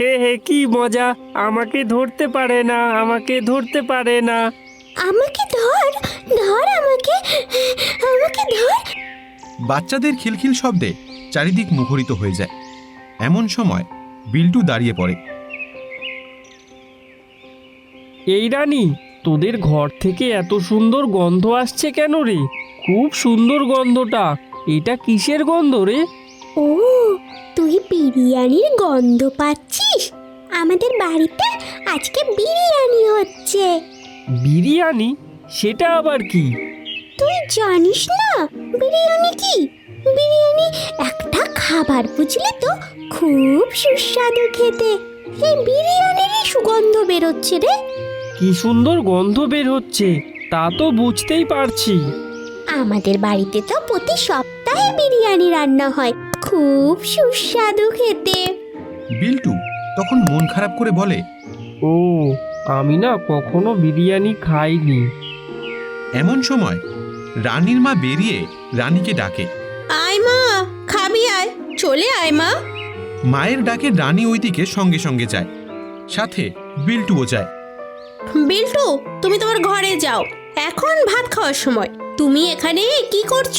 হে হে কি মজা। আমাকে ধরতে পারে না আমাকে ধরতে পারে না। আমাকে ধর ধর আমাকে আমাকে ধর। বাচ্চাদের খিলখিল শব্দে চারিদিক মুখরিত হয়ে যায়। এমন সময় বিল্টু দাঁড়িয়ে পড়ে। এই রানী তোদের ঘর থেকে এত সুন্দর গন্ধ আসছে কেন রে? খুব সুন্দর গন্ধটা। এটা কিসের গন্ধ রে? ও তুই বিরিয়ানির গন্ধ পাচ্ছিস? আমাদের বাড়িতে আজকে বিরিয়ানি হচ্ছে। বিরিয়ানি? সেটা আবার কি? তুই জানিস না বিরিয়ানি কি? বিরিয়ানি একটা খাবার বুঝলি তো? খুব সুস্বাদু খেতে। এই বিরিয়ানিরই সুগন্ধ বেরোচ্ছে রে। কি সুন্দর গন্ধ বের হচ্ছে তা তো বুঝতেই পারছি। আমাদের বাড়িতে তো প্রতি সপ্তাহে বিরিয়ানি রান্না হয়। খুব সুস্বাদু খেতে। বিল্টু তখন মন খারাপ করে বলে ও আমি না কখনো বিরিয়ানি খাইনি। এমন সময় রানীর মা বেরিয়ে রানীকে ডাকে। আয় মা খাবি আয় চলে আয় মা। মায়ের ডাকে রানী ওইদিকে সঙ্গে সঙ্গে যায় সাথে বিল্টুও যায়। বিল্টু তুমি তোমার ঘরে যাও এখন ভাত খাওয়ার সময়। তুমি এখানে কি করছ?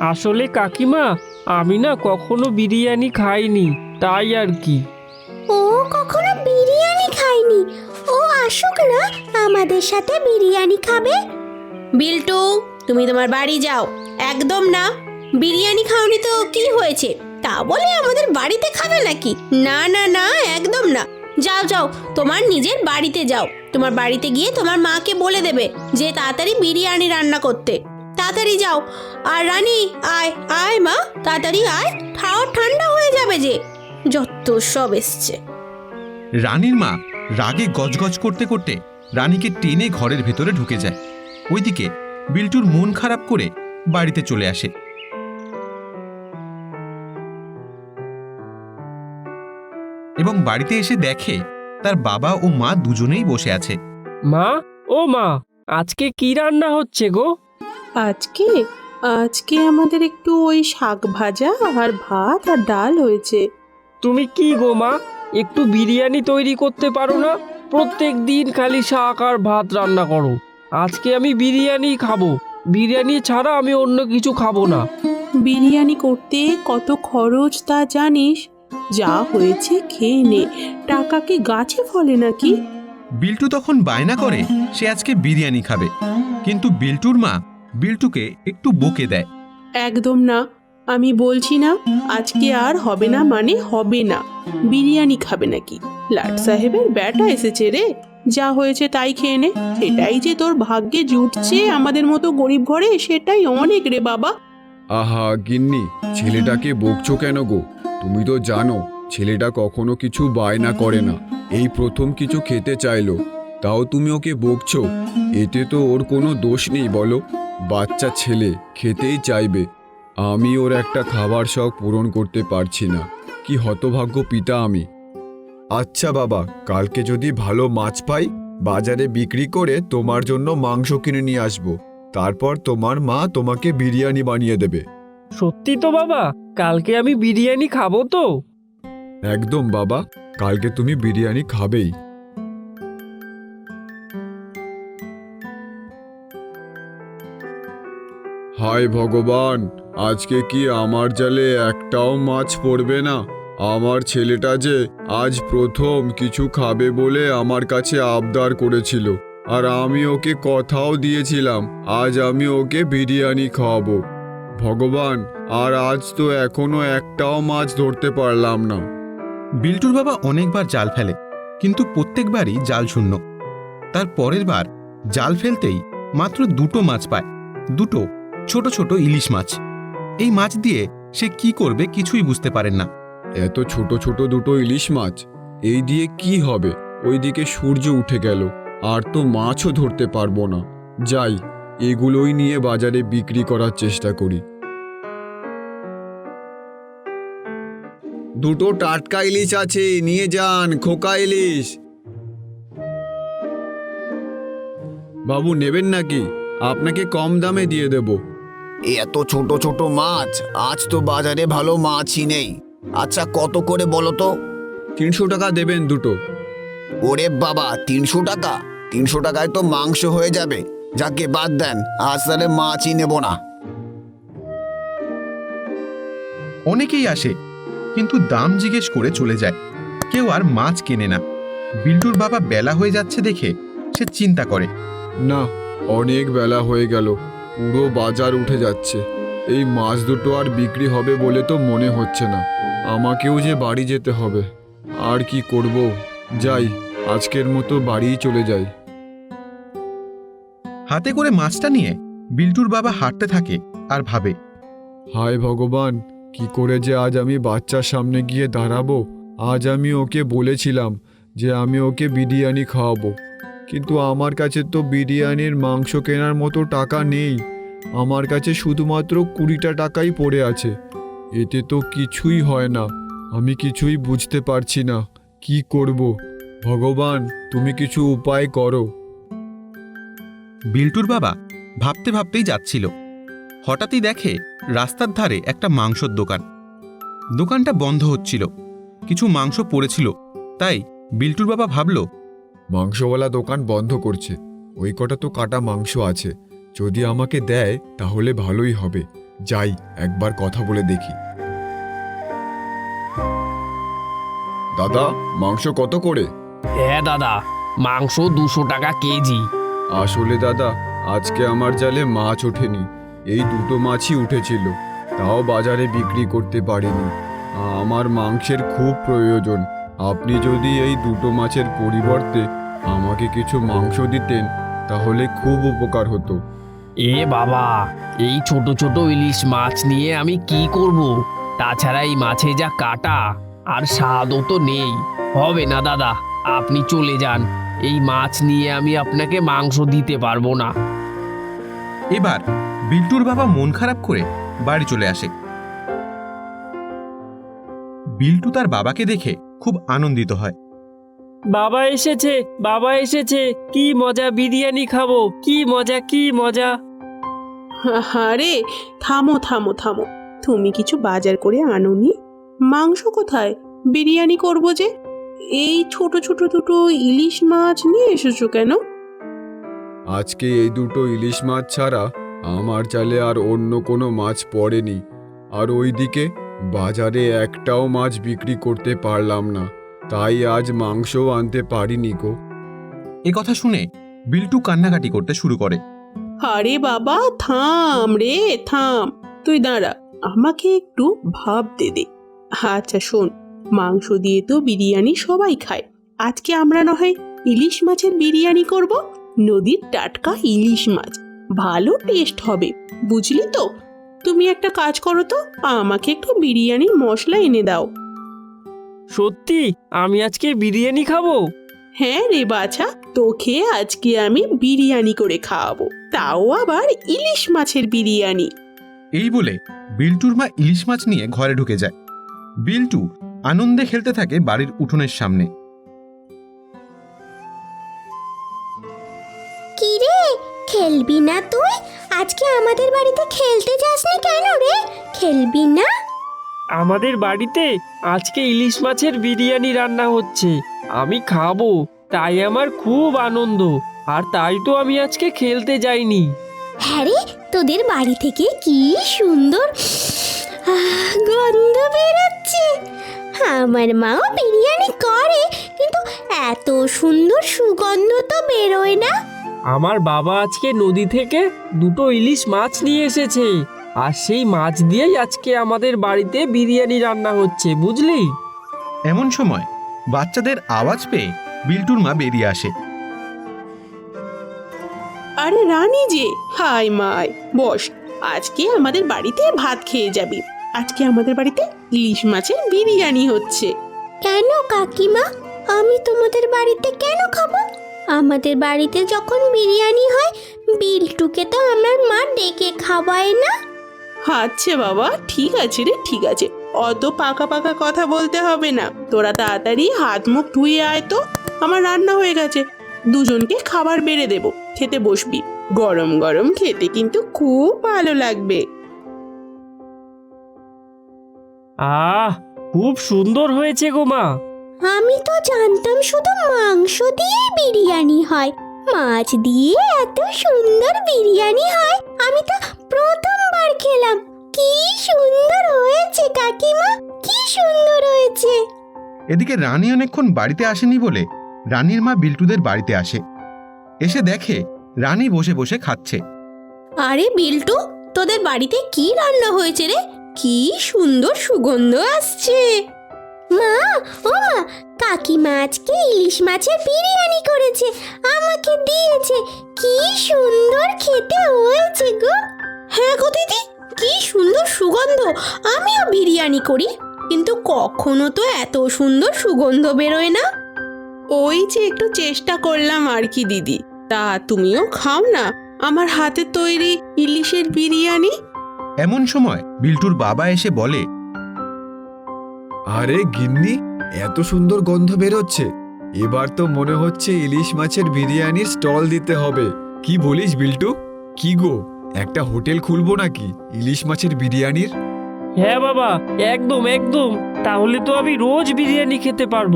আসলে কাকিমা আমি না কখনো বিরিয়ানি খাইনি তাই আর কি। ও কখনো বিরিয়ানি খাইনি? ও আসুক না আমাদের সাথে বিরিয়ানি খাবে। বিল্টু তুমি তোমার বাড়ি যাও। একদম না বিরিয়ানি খাওনি তো কি হয়েছে? তা বলে আমাদের বাড়িতে খাবে নাকি? না না না একদম না। যাও যাও তোমার নিজের বাড়িতে যাও। তোমার বাড়িতে গিয়ে তোমার মাকে বলে দেবে যে তাড়াতাড়ি বিরিয়ানি রান্না করতে। তাড়াতাড়ি যাও। আর রানী আয় আয় মা তাড়াতাড়ি আয়। খাওয়া ঠান্ডা হয়ে যাবে যে। যত সব এসছে। রানীর মা রাগে গজগজ করতে করতে রানীকে টেনে ঘরের ভেতরে ঢুকে যায়। ওইদিকে বিল্টুর মন খারাপ করে বাড়িতে চলে আসে। এবং বাড়িতে এসে দেখে তার বাবা ও মা দুজনেই বসে আছে। মা ও মা আজকে কি রান্না হচ্ছে গো? আজকে? আজকে আমাদের একটু ওই শাক ভাজা আর ভাত আর ডাল হয়েছে। তুমি কি গো মা? একটু বিরিয়ানি তৈরি করতে পারো না? প্রত্যেক দিন খালি শাক আর ভাত রান্না করো। আজকে আমি বিরিয়ানি খাব। বিরিয়ানি ছাড়া আমি অন্য কিছু খাব না। বিরিয়ানি করতে কত খরচ তা জানিস? যা হয়েছে খেয়ে নে। টাকা কি গাছে ফলে নাকি? বিল্টু তখন বায়না করে সে আজকে বিরিয়ানি খাবে। কিন্তু বিল্টুর মা বিল্টুকে একটু বকে দেয়। একদম না আমি বলছি না আজকে আর হবে না মানে হবে না। বিরিয়ানি খাবে নাকি? লাট সাহেবের ব্যাটা এসেছে রে। যা হয়েছে তাই খেয়ে নে। সেটাই যে তোর ভাগ্যে জুটছে আমাদের মতো গরিব ঘরে সেটাই অনেক রে বাবা। আহা গিন্নি ছেলেটাকে বকছো কেন গো? তুমি তো জানো ছেলেটা কখনো কিছু বায়না করে না। এই প্রথম কিছু খেতে চাইলো। তাও তুমি ওকে বকছো? এতে তো ওর কোনো দোষ নেই বলো। বাচ্চা ছেলে খেতেই চাইবে। আমি ওর একটা খাবার শখ পূরণ করতে পারছি না। কি হতভাগ্য পিতা আমি। আচ্ছা বাবা কালকে যদি ভালো মাছ পাই বাজারে বিক্রি করে তোমার জন্য মাংস কিনে নিয়ে আসব। তারপর তোমার মা তোমাকে বিরিয়ানি বানিয়ে দেবে। সত্যি তো বাবা কালকে আমি বিরিয়ানি খাব তো। একদম বাবা কালকে তুমি বিরিয়ানি খাবেই। হায় ভগবান, আজকে কি আমার জালে একটাও মাছ পড়বে না? আমার ছেলেটা যে আজ প্রথম কিছু খাবে বলে আমার কাছে আবদার করেছিল, আর আমি ওকে কথাও দিয়েছিলাম, আজ আমি ওকে বিরিয়ানি খাওয়াবো। ভগবান, আর আজ তো এখনও একটাও মাছ ধরতে পারলাম না। বিল্টুর বাবা অনেকবার জাল ফেলে, কিন্তু প্রত্যেকবারই জাল শূন্য। তার পরের বার জাল ফেলতেই মাত্র দুটো মাছ পায়, দুটো ছোট ছোট ইলিশ মাছ। এই মাছ দিয়ে সে কি করবে কিছুই বুঝতে পারেন না। এত ছোট ছোট দুটো ইলিশ মাছ, এই দিয়ে কি হবে? ওইদিকে সূর্য উঠে গেল, আর তো মাছও ধরতে পারব না। যাই, এগুলোই নিয়ে বাজারে বিক্রি করার চেষ্টা করি। দুটো টাটকা ইলিশ আছে, নিয়ে যান, খোকা ইলিশ। বাবু, নেবেন নাকি? আপনাকে কম দামে দিয়ে দেব। এত ছোট ছোট মাছ আজ তো বাজারে ভালো মাছই নেই। আচ্ছা কত করে বলো তো? তিনশো টাকা দেবেন দুটো। ওরে বাবা তিনশো টাকা? তিনশো টাকায় তো মাংস হয়ে যাবে। যাকে বাদ দেন আজ তাহলে মাছই নেব না। অনেকেই আসে কিন্তু দাম জিজ্ঞেস করে চলে যায়। কেউ আর মাছ কেনে না। বিল্টুর বাবা বেলা হয়ে যাচ্ছে দেখে সে চিন্তা করে। না অনেক বেলা হয়ে গেল। পুরো বাজার উঠে যাচ্ছে। এই মাছ দুটো আর বিক্রি হবে বলে তো মনে হচ্ছে না। আমাকেও যে বাড়ি যেতে হবে। আর কি করব? যাই আজকের মতো বাড়িই চলে যাই। হাতে করে মাছটা নিয়ে বিল্টুর বাবা হাঁটতে থাকে আর ভাবে হায় ভগবান কি করে যে আজ আমি বাচ্চার সামনে গিয়ে দাঁড়াবো? আজ আমি ওকে বলেছিলাম যে আমি ওকে বিরিয়ানি খাওয়াবো। কিন্তু আমার কাছে তো বিরিয়ানির মাংস কেনার মতো টাকা নেই। আমার কাছে শুধুমাত্র কুড়িটা টাকাই পড়ে আছে। এতে তো কিছুই হয় না। আমি কিছুই বুঝতে পারছি না। কি করব? ভগবান, তুমি কিছু উপায় করো। বিল্টুর বাবা ভাবতে ভাবতেই যাচ্ছিল। হঠাৎই দেখে রাস্তার ধারে একটা মাংসর দোকান। দোকানটা বন্ধ হচ্ছিল। কিছু মাংস পড়েছিল। তাই বিল্টুর বাবা ভাবল মাংসওয়ালা দোকান বন্ধ করছে। ওই কটা তো কাটা মাংস আছে। যদি আমাকে দেয় তাহলে ভালোই হবে। যাই একবার কথা বলে দেখি। দাদা মাংস কত করে? হ্যাঁ দাদা। মাংস দুশো টাকা কেজি। আসলে দাদা আজকে আমার জালে মাছ ওঠেনি। এই দুটো মাছই উঠেছিল। তাও বাজারে বিক্রি করতে পারিনি। আমার মাংসের খুব প্রয়োজন। আপনি যদি এই দুটো মাছের পরিবর্তে আমাকে কিছু মাংস দিতেন তাহলে খুব উপকার হতো। এ বাবা এই ছোট ছোট ইলিশ মাছ নিয়ে আমি কি করব? তাছাড়া এই মাছে যা কাটা আর স্বাদও তো নেই। হবে না দাদা আপনি চলে যান। এই মাছ নিয়ে আমি আপনাকে মাংস দিতে পারব না। এবার বিল্টুর বাবা মন খারাপ করে বাড়ি চলে আসে। বিল্টু তার বাবাকে দেখে খুব আনন্দিত হয়। বাবা এসেছে বাবা এসেছে কি মজা বিরিয়ানি খাব কি মজা কি মজা। আরে থামো থামো থামো তুমি কিছু বাজার করে আনোনি? মাংস কোথায়? বিরিয়ানি করব যে? এই ছোট ছোট দুটো ইলিশ মাছ নিয়ে এসেছ কেন? আজকে এই দুটো ইলিশ মাছ ছাড়া আমার চালে আর অন্য কোনো মাছ পড়েনি। আর ওইদিকে বাজারে একটাও মাছ বিক্রি করতে পারলাম না। তাই আজ মাংসও আনতে পারিনি গো। এ কথা শুনে বিল্টু কান্নাকাটি করতে শুরু করে। আরে বাবা থাম রে থাম। তুই দাঁড়া আমাকে একটু ভাবতে দে। আচ্ছা শোন মাংস দিয়ে তো বিরিয়ানি সবাই খায়। আজকে আমরা না হয় ইলিশ মাছের বিরিয়ানি করব নদীর টাটকা ইলিশ মাছ। ভালো টেস্ট হবে বুঝলি তো? তুমি একটা কাজ করো তো আমাকে একটু বিরিয়ানির মশলা এনে দাও। সত্যি? আমি আজকে বিরিয়ানি খাব? হ্যাঁ রে বাছা তোকে আজকে আমি বিরিয়ানি করে খাওয়াবো। তাও আবার ইলিশ মাছের বিরিয়ানি। এই বলে বিল্টুর মা ইলিশ মাছ নিয়ে ঘরে ঢুকে যায়। বিল্টু আনন্দে খেলতে থাকে বাড়ির উঠোনের সামনে। কি রে খেলবি না তুই? আজকে আমাদের বাড়িতে খেলতে যাসনি কেন রে? খেলবি না? আমাদের বাড়িতে আজকে ইলিশ মাছের বিরিয়ানি রান্না হচ্ছে। আমি খাব তাই আমার খুব আনন্দ আর তাই তো আমি আজকে খেলতে যাইনি। হ্যাঁ রে তোদের বাড়ি থেকে কি সুন্দর আহ, গন্ধ বেরোচ্ছে। আমার মাও বিরিয়ানি করে কিন্তু এত সুন্দর সুগন্ধ তো বেরোয় না। আমার বাবা আজকে নদী থেকে দুটো ইলিশ মাছ নিয়ে এসেছে। আর সেই মাছ দিয়েই আজকে আমাদের বাড়িতে বিরিয়ানি রান্না হচ্ছে বুঝলি? এমন সময় বাচ্চাদের আওয়াজ পেয়ে বিল্টুর মা বেরিয়ে আসে। আরে রানী যে হাই মাই বস আজকে আমাদের বাড়িতে ভাত খেয়ে যাবি। আজকে আমাদের বাড়িতে ইলিশ মাছের বিরিয়ানি হচ্ছে। কেন কাকিমা? আমি তোমাদের বাড়িতে কেন খাব? আমাদের বাড়িতে যখন বিরিয়ানি হয় বিল্টুকে তো আমার মা ডেকে খাওয়ায় না। আচ্ছা বাবা ঠিক আছে রে ঠিক আছে। অত পাকা পাকা কথা বলতে হবে না। তোরা তাড়াতাড়ি হাত মুখ ধুয়ে আয় তো। আমার রান্না হয়ে গেছে। দুজনকে খাবার বেড়ে দেব খেতে বসবি। গরম গরম খেতে কিন্তু খুব ভালো লাগবে। আহ খুব সুন্দর হয়েছে গো মা। আমি তো জানতাম শুধু মাংস দিয়ে বিরিয়ানি হয়। মাছ দিয়ে এত সুন্দর বিরিয়ানি হয় আমি তো প্রথমবার খেলাম। কি সুন্দর হয়েছে কাকিমা কি সুন্দর হয়েছে। এদিকে রানী অনেকক্ষণ বাড়িতে আসেনি বলে রানীর মা বিল্টুদের বাড়িতে আসে। এসে দেখে রানী বসে বসে খাচ্ছে। আরে বিল্টু তোদের বাড়িতে কি রান্না হয়েছে রে? কি সুন্দর সুগন্ধ আসছে। মা ও মা কাকিমা আজকে ইলিশ মাছের বিরিয়ানি করেছে আমাকে দিয়েছে। কি সুন্দর খেতে হয়েছে গো। হ্যাঁ গো দিদি কি সুন্দর সুগন্ধ। আমিও বিরিয়ানি করি কিন্তু কখনো তো এত সুন্দর সুগন্ধ বেরোয় না। ওই যে একটু চেষ্টা করলাম আর কি দিদি তা তুমিও খাও না আমার হাতে তৈরি ইলিশের বিরিয়ানি। এমন সময় বিল্টুর বাবা এসে বলে আরে গিন্নি এত সুন্দর গন্ধ বেরোচ্ছে। এবার তো মনে হচ্ছে ইলিশ মাছের বিরিয়ানির স্টল দিতে হবে। কি বলিস বিল্টু? কি গো একটা হোটেল খুলবো নাকি ইলিশ মাছের বিরিয়ানির? হ্যাঁ বাবা একদম একদম। তাহলে তো আমি রোজ বিরিয়ানি খেতে পারব।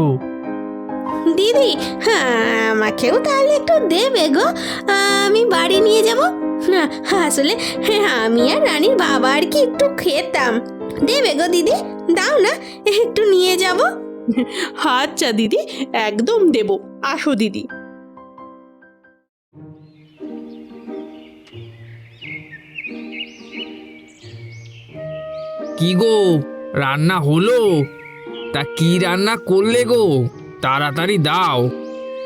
দিদি হ্যাঁ আমাকেও তাহলে একটু দেবে গো। আমি বাড়ি নিয়ে যাব। না আসলে হ্যাঁ, আমি আর রানীর বাবা আর কি একটু খেতাম। দেবে গো দিদি? দাও না একটু নিয়ে যাব। আচ্ছা দিদি একদম দেব। আসো দিদি। কি গো রান্না হলো? তা কি রান্না করলে গো? তাড়াতাড়ি দাও।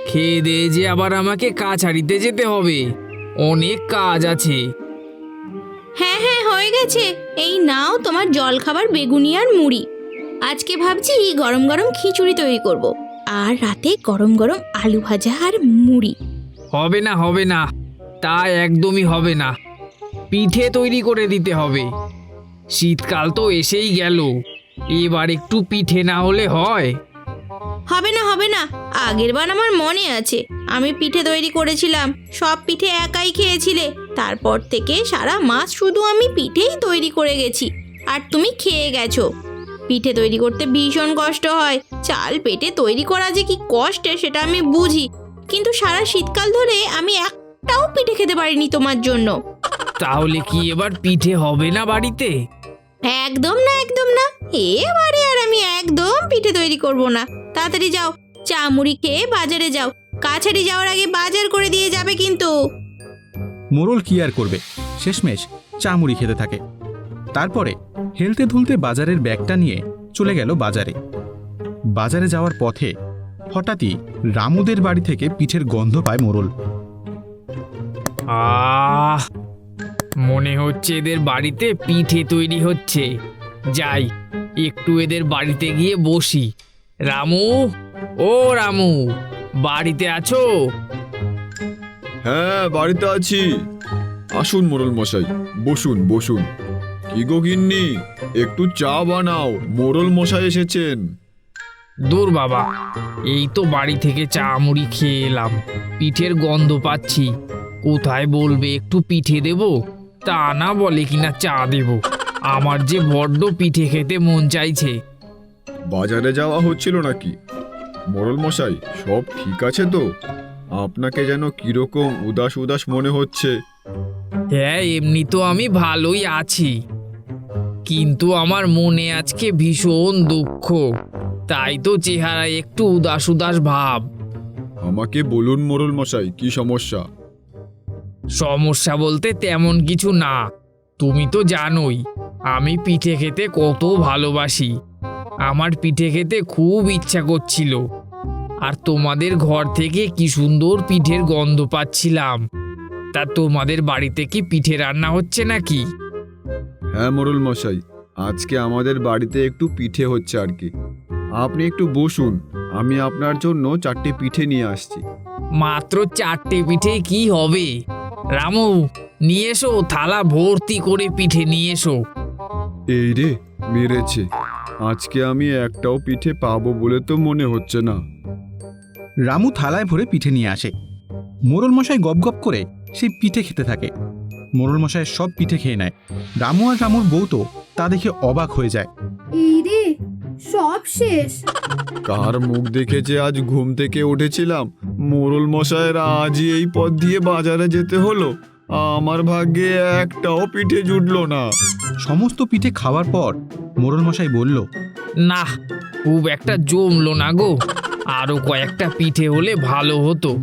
খেয়ে দিয়ে যে আবার আমাকে কাছাড়িতে যেতে হবে। অনেক কাজ আছে। হ্যাঁ হ্যাঁ হয়ে গেছে। এই নাও তোমার জলখাবার বেগুনি আর মুড়ি। আজকে ভাবছি গরম গরম খিচুড়ি তৈরি করব। আর রাতে গরম গরম আলু ভাজা আর মুড়ি। হবে না হবে না। তা একদমই হবে না। পিঠে তৈরি করে দিতে হবে। শীতকাল তো এসেই গেল। এবার একটু পিঠে না হলে হয়। হবে না হবে না। আগের বার আমার মনে আছে। আমি পিঠে তৈরি করেছিলাম। সব পিঠে একাই খেয়েছিলে। তারপর থেকে সারা মাস শুধু আমি পিঠেই তৈরি করে গেছি। আর তুমি খেয়ে গেছো। পিঠে তৈরি করতে ভীষণ কষ্ট হয়। চাল পেটে তৈরি করা যে কি কষ্টের সেটা আমি বুঝি। কিন্তু সারা শীতকাল ধরে আমি একটাও পিঠে খেতে পারিনি তোমার জন্য। তাহলে কি এবার পিঠে হবে না বাড়িতে? একদম না একদম না। এবারে আর আমি একদম পিঠে তৈরি করব না। তাড়াতাড়ি যাও। চা মুড়ি খেয়ে বাজারে যাও। কাছারি যাওয়ার আগে বাজার করে দিয়ে যাবে কিন্তু। মোরল কি আর করবে? শেষমেশ চা মুড়ি খেতে থাকে। তারপরে হেলতে ধুলতে বাজারের ব্যাগটা নিয়ে চলে গেল বাজারে। বাজারে যাওয়ার পথে হঠাৎই রামুদের বাড়ি থেকে পিঠের গন্ধ পায় মোরল। আহ, মনে হচ্ছে এদের বাড়িতে পিঠে তৈরি হচ্ছে। যাই, একটু এদের বাড়িতে গিয়ে বসি। রামু, ও রামু, বাড়িতে আছো? হ্যাঁ বাড়িতে আছি। আসুন মোরল মশাই বসুন বসুন। কি গো গিন্নি একটু চা বানাও মোরল মশাই এসেছেন। দূর বাবা এই তো বাড়ি থেকে চা মুড়ি খেয়ে এলাম পিঠের গন্ধ পাচ্ছি। কোথায় বলবে একটু পিঠে দেব? তা না বলে কিনা চা দেব। আমার যে বড্ড পিঠে খেতে মন চাইছে। বাজারে যাওয়া হচ্ছিল নাকি? মোরল মশাই সব ঠিক আছে তো? আপনাকে যেন কীরকম উদাস উদাস মনে হচ্ছে। হ্যাঁ এমনি তো আমি ভালোই আছি। কিন্তু আমার মনে আজকে ভীষণ দুঃখ। তাই তো চেহারায় একটু উদাস উদাস ভাব। আমাকে বলুন মোরল মশাই কি সমস্যা? সমস্যা বলতে তেমন কিছু না। তুমি তো জানোই আমি পিঠে খেতে কত ভালোবাসি। আমার পিঠে খেতে খুব ইচ্ছা করছিল। আর তোমাদের ঘর থেকে কি সুন্দর পিঠের গন্ধ পাচ্ছিলাম। তা তোমাদের বাড়িতে কি পিঠে রান্না হচ্ছে নাকি? হ্যাঁ মোরল মশাই আজকে আমাদের বাড়িতে একটু পিঠে হচ্ছে আর কি। আপনি একটু বসুন আমি আপনার জন্য চারটে পিঠে নিয়ে আসছি। মাত্র চারটে পিঠে কি হবে? রামু নিয়ে এসো থালা ভর্তি করে পিঠে নিয়ে এসো। এই রে মেরেছে। আজকে আমি একটাও পিঠে পাবো বলে তো মনে হচ্ছে না। রামু থালায় ভরে পিঠে নিয়ে আসে। মোরল মশাই গপ গপ করে সেই পিঠে খেতে থাকে। মোরল মশাই সব পিঠে খেয়ে নেয়। রামু আর রামুর বউ তো তা দেখে অবাক হয়ে যায়। এই রে সব শেষ। কার মুখ দেখেছে আজ ঘুম থেকে উঠেছিলাম? মোরল মশাইয়ের আজই এই পথ দিয়ে বাজারে যেতে হলো। আমার ভাগ্যে একটাও পিঠে জুটলো না। সমস্ত পিঠে খাওয়ার পর মোড়ল মশাই বলল না খুব একটা জমলো না গো। আরও কয়েকটা পিঠে হলে ভালো হতো।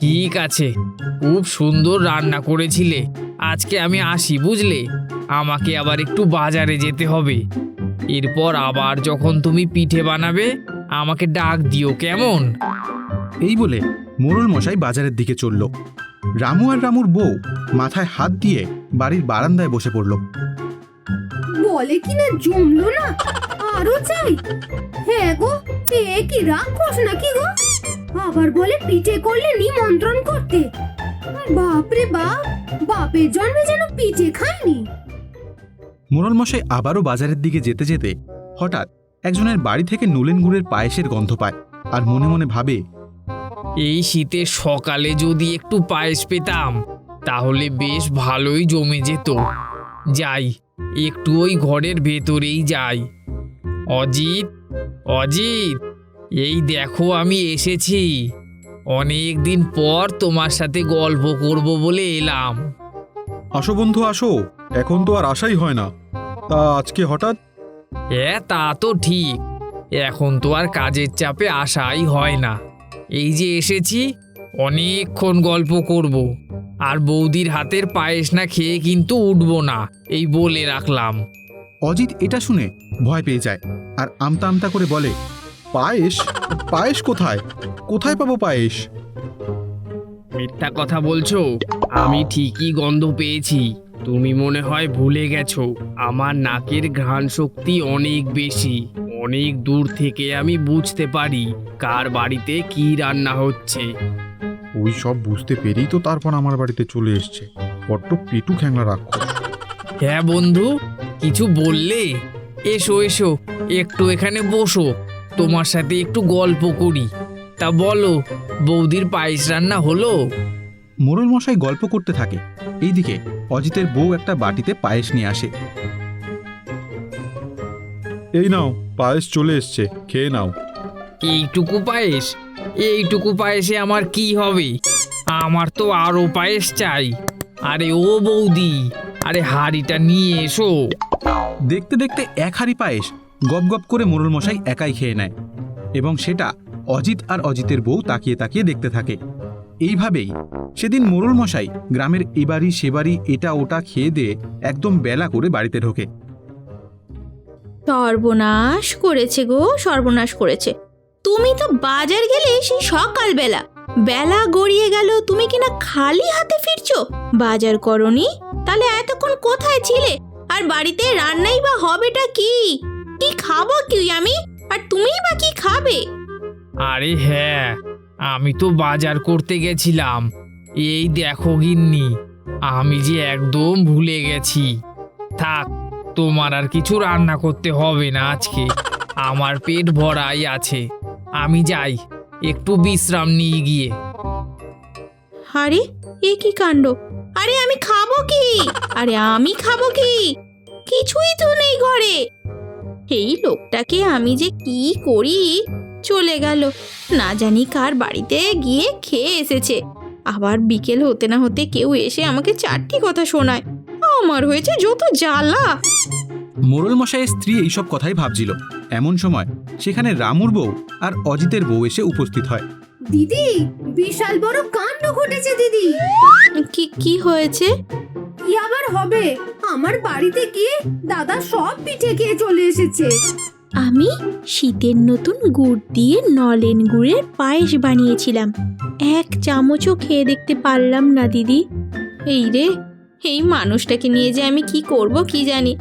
ঠিক আছে খুব সুন্দর রান্না করেছিলে। আজকে আমি আসি বুঝলে? আমাকে আবার একটু বাজারে যেতে হবে। এরপর আবার যখন তুমি পিঠে বানাবে আমাকে ডাক দিও কেমন? এই বলে মোড়ল মশাই বাজারের দিকে চলল। রামু আর রামুর বউ মাথায় হাত দিয়ে বাড়ির বারান্দায় বসে পড়ল। বলে কি না জমলো না? আরও চাই? হ্যাঁ গো এ কি রাক্ষস নাকি গো? আবার বলে পিঠে করলে নিমন্ত্রণ করতে। বাপরে বাপ বাপের জন্মে যেন পিঠে খায়নি মশাই আবারও বাজারের দিকে যেতে যেতে হঠাৎ একজনের বাড়ি থেকে নলেন গুড়ের পায়েসের গন্ধ পায় আর মনে মনে ভাবে এই শীতের সকালে যদি একটু পায়েস পেতাম তাহলে বেশ ভালোই জমে যেত। যাই একটু ওই ঘরের ভেতরেই যাই। অজিত অজিত এই দেখো আমি এসেছি। অনেক দিন পর তোমার সাথে গল্প করব বলে এলাম। আসো বন্ধু আসো। এখন তো আর আশাই হয় না। তা আজকে হঠাৎ? হ্যাঁ তা তো ঠিক। এখন তো আর কাজের চাপে আসাই হয় না। এই যে এসেছি অনেকক্ষণ গল্প করব। আর বৌদির হাতের পায়েস না খেয়ে কিন্তু উঠবো না এই বলে রাখলাম। অজিত এটা শুনে ভয় পেয়ে যায় আর আমতা আমতা করে বলে পায়েস পায়েস কোথায়? কোথায় পাবো পায়েস মিথ্যা কথা বলছো? আমি ঠিকই গন্ধ পেয়েছি। তুমি মনে হয় ভুলে গেছো আমার নাকের ঘ্রাণ শক্তি অনেক বেশি। অনেক দূর থেকে আমি বুঝতে পারি কার বাড়িতে কি রান্না হচ্ছে। ওই সব বুঝতে পেরেই তো তারপর আমার বাড়িতে চলে এসছে। বড্ড পেটু খ্যাংলা রাক্ষস। হ্যাঁ বন্ধু কিছু বললে? এসো এসো একটু এখানে বসো তোমার সাথে একটু গল্প করি। তা বলো বৌদির পায়েস রান্না হলো? মোড়ল মশাই গল্প করতে থাকে। এইদিকে অজিতের বউ একটা বাটিতে পায়েস নিয়ে আসে। এই নাও পায়েস চলে এসছে খেয়ে নাও। এইটুকু পায়েস? এইটুকু পায়েসে আমার কি হবে? আমার তো আরও পায়েস চাই। আরে ও বৌদি আরে হাড়িটা নিয়ে এসো। দেখতে দেখতে এক হাঁড়ি পায়েস গপ গপ করে মোড়ল মশাই একাই খেয়ে নেয় এবং সেটা অজিত আর অজিতের বউ তাকিয়ে তাকিয়ে দেখতে থাকে। এইভাবেই সেদিন মোড়ল মশাই গ্রামের এবাড়ি সেবাড়ি এটা ওটা খেয়ে দিয়ে একদম বেলা করে বাড়িতে ঢোকে। সর্বনাশ করেছে গো, সর্বনাশ করেছে। তুমি তো বাজার গেলে সেই সকালবেলা। বেলা গড়িয়ে গেল, তুমি কিনা খালি হাতে ফিরছো? বাজার করনি? তাহলে এতক্ষণ কোথায় ছিলে? আর বাড়িতে রান্নাই বা হবেটা কি? কি খাব কি আমি? আর তুমিই বা কি খাবে? আরে হ্যাঁ আমি তো বাজার করতে গেছিলাম। এই দেখো গিন্নি আমি যে একদম ভুলে গেছি। থাক তোমার আর কিছু রান্না করতে হবে না আজকে। আমার পেট ভরাই আছে। আমি যাই একটু বিশ্রাম নিয়ে গিয়ে। আরে এ কি কাণ্ড? আরে আমি খাব কি? আরে আমি খাব কি? কিছুই তো নেই ঘরে। এই লোকটাকে আমি যে কি করি? চলে গেল। না জানি কার বাড়িতে গিয়ে খেয়ে এসেছে। আবার বিকেল হতে না হতে কেউ এসে আমাকে চারটি কথা শোনায়। আমার হয়েছে যত জ্বালা। মোড়ল মশাইয়ের স্ত্রী এইসব কথাই ভাবছিল। এমন সময় সেখানে রামুর বউ আর অজিতের বউ এসে উপস্থিত হয়। দিদি বিশাল বড় কাণ্ড ঘটেছে দিদি। কি কি হয়েছে? কি আবার হবে? আমার বাড়িতে গিয়ে দাদা সব পিঠে খেয়ে চলে এসেছে। আমি শীতের নতুন গুড় দিয়ে নলেন গুড়ের পায়েস বানিয়েছিলাম। এক চামচও খেয়ে দেখতে পারলাম না দিদি। এই রে এই মানুষটাকে নিয়ে যে আমি কি করব কি জানি।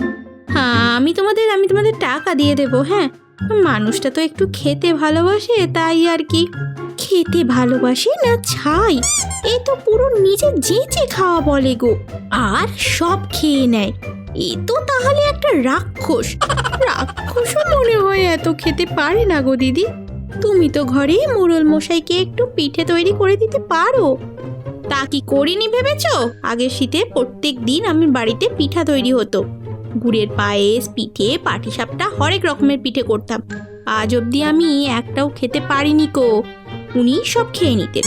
হ্যাঁ আমি তোমাদের আমি তোমাদের টাকা দিয়ে দেবো হ্যাঁ? মানুষটা তো একটু খেতে ভালোবাসে তাই আর কি। খেতে ভালোবাসে না ছাই? এ তো পুরো নিজে যেচে খাওয়া বলে গো। আর সব খেয়ে নেয়। এ তো তাহলে একটা রাক্ষস। রাক্ষসও মনে হয় এত খেতে পারে না গো দিদি। তুমি তো ঘরে মোড়ল মশাইকে একটু পিঠে তৈরি করে দিতে পারো। তা কি করিনি ভেবেছ? আগে শীতে প্রত্যেক দিন আমি বাড়িতে পিঠা তৈরি হতো। গুড়ের পায়েস, পিঠে, পাটিসাপটা, হরেক রকমের পিঠে করতাম। আজ অবধি আমি একটাও খেতে পারিনি কো উনি সব খেয়ে নিতেন।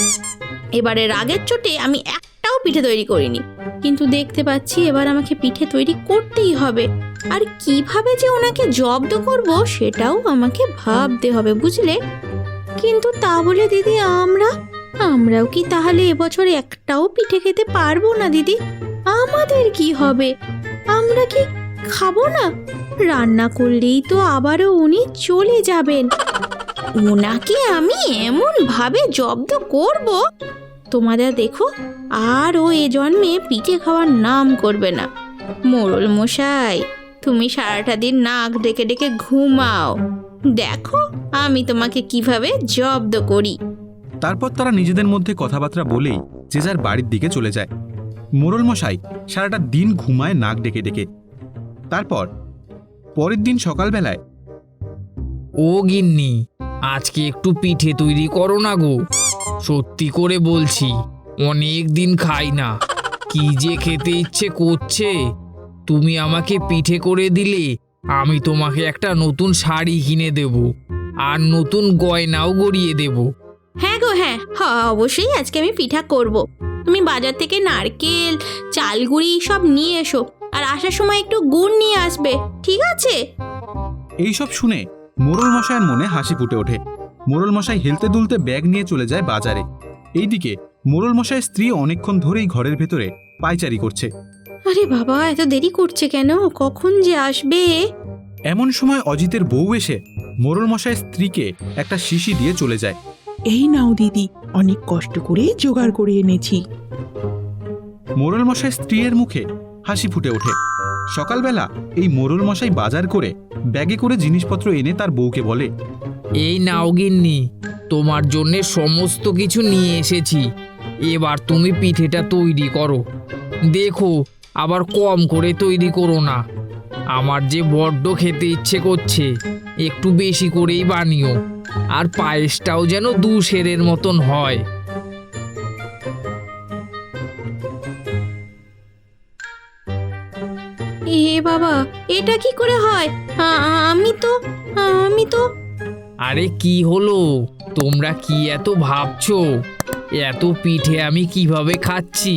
এবারে রাগের চোটে আমি একটাও পিঠে তৈরি করিনি। কিন্তু দেখতে পাচ্ছি এবার আমাকে পিঠে তৈরি করতেই হবে। আর কীভাবে যে ওনাকে জব্দ করব সেটাও আমাকে ভাবতে হবে, বুঝলে? কিন্তু তা বলে দিদি, আমরা? আমরাও কি তাহলে এবছর একটাও পিঠে খেতে পারব না দিদি? আমাদের কি হবে? আমরা কি খাব না? রান্না করলেই তো আবারও উনি চলে যাবেন। ওনাকে আমি এমন ভাবে জব্দ করব? তোমাদের দেখো আর ও এ জন্মে পিঠে খাওয়ার নাম করবে না। মোড়ল মশাই তুমি সারাটা দিন নাক ডেকে ডেকে ঘুমাও। দেখো আমি তোমাকে কীভাবে জব্দ করি। তারপর তারা নিজেদের মধ্যে কথাবার্তা বলেই যে যার বাড়ির দিকে চলে যায়। মোরল মশাই সারাটা দিন ঘুমায় নাক ডেকে ডেকে। তারপর পরের দিন সকালবেলায় ও গিন্নি আজকে একটু পিঠে তৈরি করো না গো। সত্যি করে বলছি অনেক দিন খাই না। কি যে খেতে ইচ্ছে করছে। তুমি আমাকে পিঠে করে দিলে আমি তোমাকে একটা নতুন শাড়ি কিনে দেব আর নতুন গয়নাও গড়িয়ে দেব। হ্যাঁ গো হ্যাঁ হ্যাঁ অবশ্যই আজকে আমি পিঠা করব। তুমি বাজার থেকে নারকেল চালগুড়ি সব নিয়ে এসো আর আসার সময় একটু গুড় নিয়ে আসবে ঠিক আছে? এইসব শুনে মোরল মশাইয়ের মনে হাসি ফুটে ওঠে। মোরল মশাই হেলতে দুলতে ব্যাগ নিয়ে চলে যায় বাজারে। এইদিকে মোরল মশাইয়ের স্ত্রী অনেকক্ষণ ধরেই ঘরের ভেতরে পায়চারি করছে। আরে বাবা এত দেরি করছে কেন? কখন যে আসবে? এমন সময় অজিতের বউ এসে মোরল মশাইয়ের স্ত্রীকে একটা শিশি দিয়ে চলে যায়। এই নাও দিদি অনেক কষ্ট করে জোগাড় করে এনেছি। মোরল মশাই স্ত্রীর মুখে হাসি ফুটে ওঠে। সকালবেলা এই মোরল মশাই বাজার করে ব্যাগে করে জিনিসপত্র এনে তার বউকে বলে, এই নাও গিন্নি, তোমার জন্যে সমস্ত কিছু নিয়ে এসেছি। এবার তুমি পিঠেটা তৈরি করো। দেখো, আবার কম করে তৈরি করো না। আমার যে বড্ড খেতে ইচ্ছে করছে, একটু বেশি করেই বানিও। আর পায়েসটাও যেন দু সেরের মতন হয়। এ বাবা এটা কি করে হয়? আমি তো আমি তো আরে কি হলো? তোমরা কি এত ভাবছ? এত পিঠে আমি কীভাবে খাচ্ছি?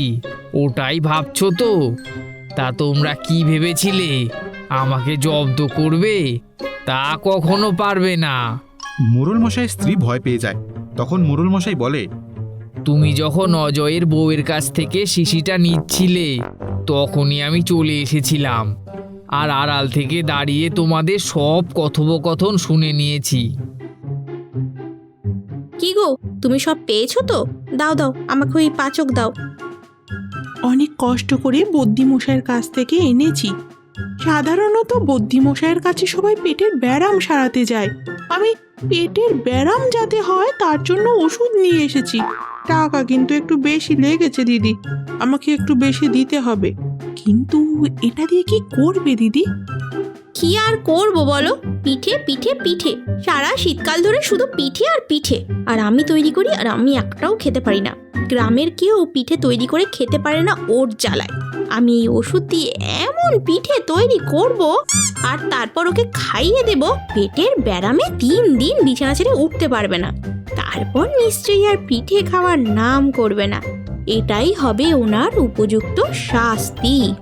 ওটাই ভাবছ তো? তা তোমরা কি ভেবেছিলে? আমাকে জব্দ করবে? তা কখনো পারবে না। মোরল মশাইয়ের স্ত্রী ভয় পেয়ে যায়। তখন মোরল মশাই বলে তুমি যখন অজয়ের বউয়ের কাছ থেকে শিশিটা নিচ্ছিলে তখনই আমি চলে এসেছিলাম। আর আড়াল থেকে দাঁড়িয়ে তোমাদের সব কথোপকথন শুনে নিয়েছি। কি গো তুমি সব পেয়েছ তো? দাও দাও আমাকে ওই পাচক দাও। অনেক কষ্ট করে বদ্যি মশাইয়ের কাছ থেকে এনেছি। সাধারণত বদ্যি মশাইয়ের কাছে সবাই পেটের ব্যারাম সারাতে যায়। আমি পেটের ব্যারাম যাতে হয় তার জন্য ওষুধ নিয়ে এসেছি। টাকা কিন্তু একটু বেশি লেগেছে, দিদি। আমাকে একটু বেশি দিতে হবে। কিন্তু এটা দিয়ে কি করবে, দিদি? কি আর করব বলো? পিঠে পিঠে পিঠে। সারা শীতকাল ধরে শুধু পিঠে আর পিঠে। আর আমি তৈরি করি আর আমি একটাও খেতে পারি না। গ্রামের কেউ পিঠে তৈরি করে খেতে পারে না ওর জ্বালায়। আমি এই ওষুধ দিয়ে এমন পিঠে তৈরি করব আর তারপর ওকে খাইয়ে দেব। পেটের ব্যারামে তিন দিন বিছানা ছেড়ে উঠতে পারবে না। তারপর নিশ্চয়ই আর পিঠে খাওয়ার নাম করবে না। এটাই হবে ওনার উপযুক্ত শাস্তি।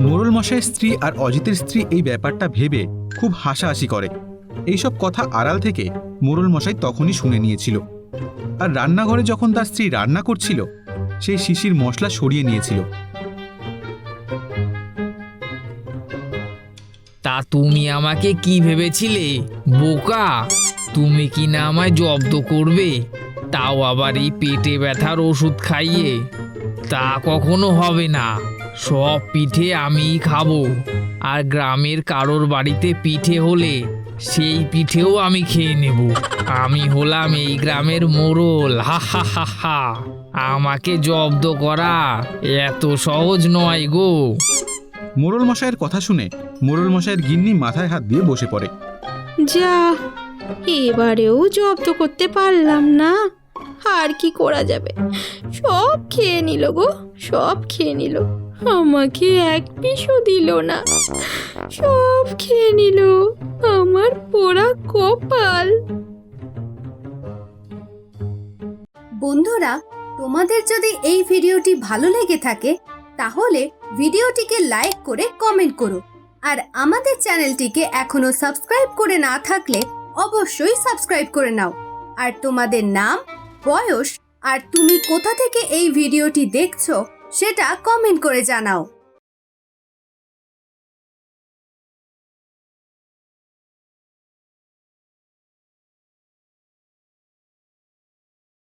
মোরল মশাইয়ের স্ত্রী আর অজিতের স্ত্রী এই ব্যাপারটা ভেবে খুব হাসাহাসি করে। এইসব কথা আড়াল থেকে মোরল মশাই তখনই শুনে নিয়েছিল। আর রান্নাঘরে যখন তার স্ত্রী রান্না করছিল সেই শিশির মশলা সরিয়ে নিয়েছিল। তা তুমি আমাকে কি ভেবেছিলে? বোকা! তুমি কি না আমায় জব্দ করবে? তাও আবার এই পেটে ব্যথার ওষুধ খাইয়ে। তা কখনো হবে না। সব পিঠে আমিই খাব। আর গ্রামের কারোর বাড়িতে পিঠে হলে সেই পিঠেও আমি খেয়ে নেব। আমি হলাম এই গ্রামের মোড়ল হা হা হা হা। আমাকে জব্দ করা এত সহজ নয় গো। মোরল মশাইয়ের কথা শুনে মোরল মশাইয়ের গিন্নি মাথায় হাত দিয়ে বসে পড়ে। যা এবারেও জব্দ করতে পারলাম না। আর কি করা যাবে? সব খেয়ে নিল গো সব খেয়ে নিল। আমাকে এক পিসও দিল না। সব খেয়ে নিল আমার পোড়া কপাল। বন্ধুরা, তোমাদের যদি এই ভিডিওটি ভালো লেগে থাকে, তাহলে ভিডিওটিকে লাইক করে কমেন্ট করো। আর আমাদের চ্যানেলটিকে এখনও সাবস্ক্রাইব করে না থাকলে অবশ্যই সাবস্ক্রাইব করে নাও। আর তোমাদের নাম, বয়স, আর তুমি কোথা থেকে এই ভিডিওটি দেখছ সেটা কমেন্ট করে জানাও।